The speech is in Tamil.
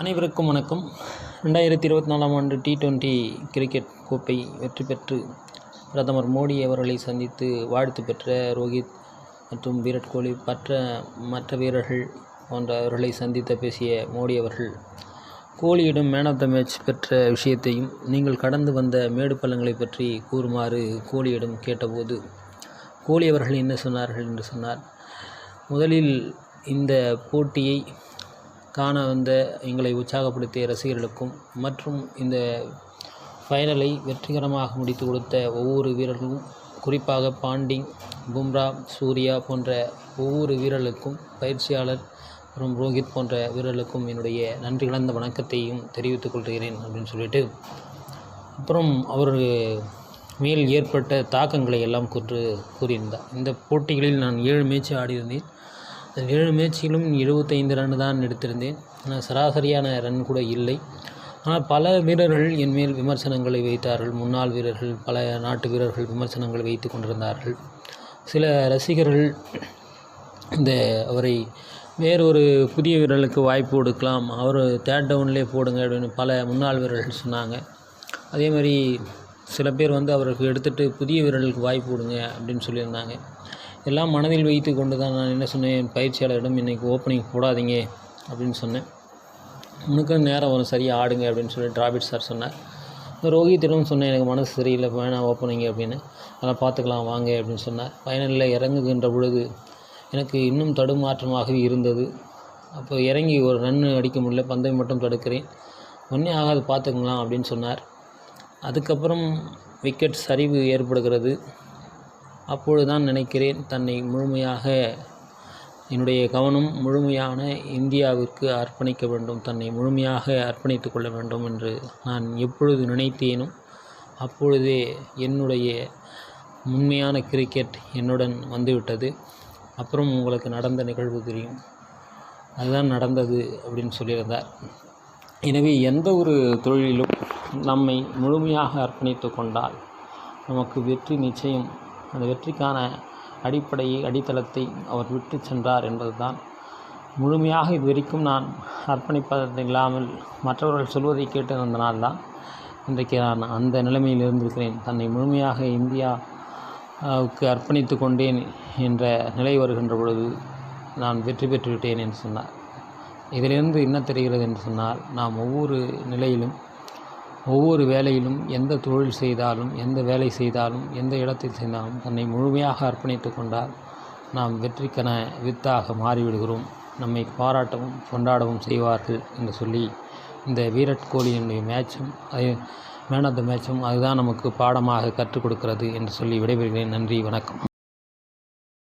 அனைவருக்கும் வணக்கம். ரெண்டாயிரத்தி இருபத்தி நாலாம் ஆண்டு டி டுவெண்ட்டி கிரிக்கெட் கோப்பை வெற்றி பெற்று பிரதமர் மோடி அவர்களை சந்தித்து வாழ்த்து பெற்ற ரோஹித் மற்றும் விராட் கோலி மற்ற மற்ற வீரர்கள் போன்றவர்களை சந்தித்து பேசிய மோடி அவர்கள் கோலியிடம் மேன் ஆஃப் த மேட்ச் பெற்ற விஷயத்தையும் நீங்கள் கடந்து வந்த மேடு பள்ளங்களை பற்றி கூறுமாறு கோலியிடம் கேட்டபோது கோலி அவர்கள் என்ன சொன்னார்கள் என்று சொன்னார். முதலில் இந்த போட்டியை காண வந்த எங்களை உற்சாகப்படுத்திய ரசிகர்களுக்கும் மற்றும் இந்த ஃபைனலை வெற்றிகரமாக முடித்து கொடுத்த ஒவ்வொரு வீரர்களும் குறிப்பாக பாண்டிங் பும்ரா சூர்யா போன்ற ஒவ்வொரு வீரர்களுக்கும் பயிற்சியாளர் மற்றும் ரோஹித் போன்ற வீரர்களுக்கும் என்னுடைய நன்றி கலந்த வணக்கத்தையும் தெரிவித்துக் கொள்கிறேன் அப்படின்னு சொல்லிட்டு அப்புறம் அவர் மேல் ஏற்பட்ட தாக்கங்களை எல்லாம் கூற்று கூறியிருந்தார். இந்த போட்டிகளில் நான் ஏழு மேட்ச் ஆடியிருந்தேன். ஏழு முயற்சிகளும் எழுபத்தைந்து ரன் தான் எடுத்திருந்தேன். ஆனால் சராசரியான ரன் கூட இல்லை. ஆனால் பல வீரர்கள் என் மேல் விமர்சனங்களை வைத்தார்கள். முன்னாள் வீரர்கள் பல நாட்டு வீரர்கள் விமர்சனங்களை வைத்து கொண்டிருந்தார்கள். சில ரசிகர்கள் இந்த அவரை வேறொரு புதிய வீரர்களுக்கு வாய்ப்பு கொடுக்கலாம். அவர் தேர்ட் டவுன்லேயே போடுங்க அப்படின்னு பல முன்னாள் வீரர்கள் சொன்னாங்க. அதே மாதிரி சில பேர் வந்து அவருக்கு எடுத்துகிட்டு புதிய வீரர்களுக்கு வாய்ப்பு கொடுங்க அப்படின்னு சொல்லியிருந்தாங்க. எல்லாம் மனதில் வைத்து கொண்டு தான் நான் என்ன சொன்னேன் பயிற்சியாளரிடம் இன்றைக்கி ஓப்பனிங் போடாதீங்க அப்படின்னு சொன்னேன். உனக்கும் நேரம் வரும் சரியாக ஆடுங்க அப்படின்னு சொல்லி டிராபிட் சார் சொன்னார். ரோஹித்திடம் சொன்னேன் எனக்கு மனசு சரியில்லை வேணாம் ஓப்பனிங் அப்படின்னு. அதெல்லாம் பார்த்துக்கலாம் வாங்க அப்படின்னு சொன்னார். ஃபைனலில் இறங்குகின்ற பொழுது எனக்கு இன்னும் தடுமாற்றமாகவே இருந்தது. அப்போ இறங்கி ஒரு ரன் அடிக்க முடியல பந்தை மட்டும் தடுக்கிறேன். ஒன்றே ஆகாது பார்த்துக்கலாம் அப்படின்னு சொன்னார். அதுக்கப்புறம் விக்கெட் சரிவு ஏற்படுகிறது. அப்பொழுதுதான் நினைக்கிறேன் தன்னை முழுமையாக என்னுடைய கவனம் முழுமையான இந்தியாவிற்கு அர்ப்பணிக்க வேண்டும் தன்னை முழுமையாக அர்ப்பணித்து கொள்ள வேண்டும் என்று நான் எப்பொழுது நினைத்தேனோ அப்பொழுதே என்னுடைய உண்மையான கிரிக்கெட் என்னுடன் வந்துவிட்டது. அப்புறம் உங்களுக்கு நடந்த நிகழ்வு தெரியும். அதுதான் நடந்தது அப்படின்னு சொல்லியிருந்தார். எனவே எந்த ஒரு தொழிலிலும் நம்மை முழுமையாக அர்ப்பணித்து கொண்டால் நமக்கு வெற்றி நிச்சயம் அந்த வெற்றிக்கான அடிப்படையை அடித்தளத்தை அவர் விட்டு சென்றார் என்பதுதான். முழுமையாக இதுவரைக்கும் நான் அர்ப்பணிப்பது இல்லாமல் மற்றவர்கள் சொல்வதை கேட்டு அந்த தான் இன்றைக்கு நான் அந்த நிலைமையில் இருந்திருக்கிறேன். தன்னை முழுமையாக இந்தியாவுக்கு அர்ப்பணித்து கொண்டேன் என்ற நிலை வருகின்ற பொழுது நான் வெற்றி பெற்றுவிட்டேன் என்று சொன்னார். இதிலிருந்து என்ன தெரிகிறது என்று சொன்னால் நாம் ஒவ்வொரு நிலையிலும் ஒவ்வொரு வேலையிலும் எந்த தொழில் செய்தாலும் எந்த வேலை செய்தாலும் எந்த இடத்தில் செய்தாலும் தன்னை முழுமையாக அர்ப்பணித்து கொண்டால் நாம் வெற்றிக்கென வித்தாக மாறிவிடுகிறோம். நம்மை பாராட்டவும் கொண்டாடவும் செய்வார்கள் என்று சொல்லி இந்த விராட் கோலியினுடைய மேட்சும் அது மேன் ஆஃப் த மேட்சும் அதுதான் நமக்கு பாடமாக கற்றுக் கொடுக்கிறது என்று சொல்லி விடைபெறுகிறேன். நன்றி வணக்கம்.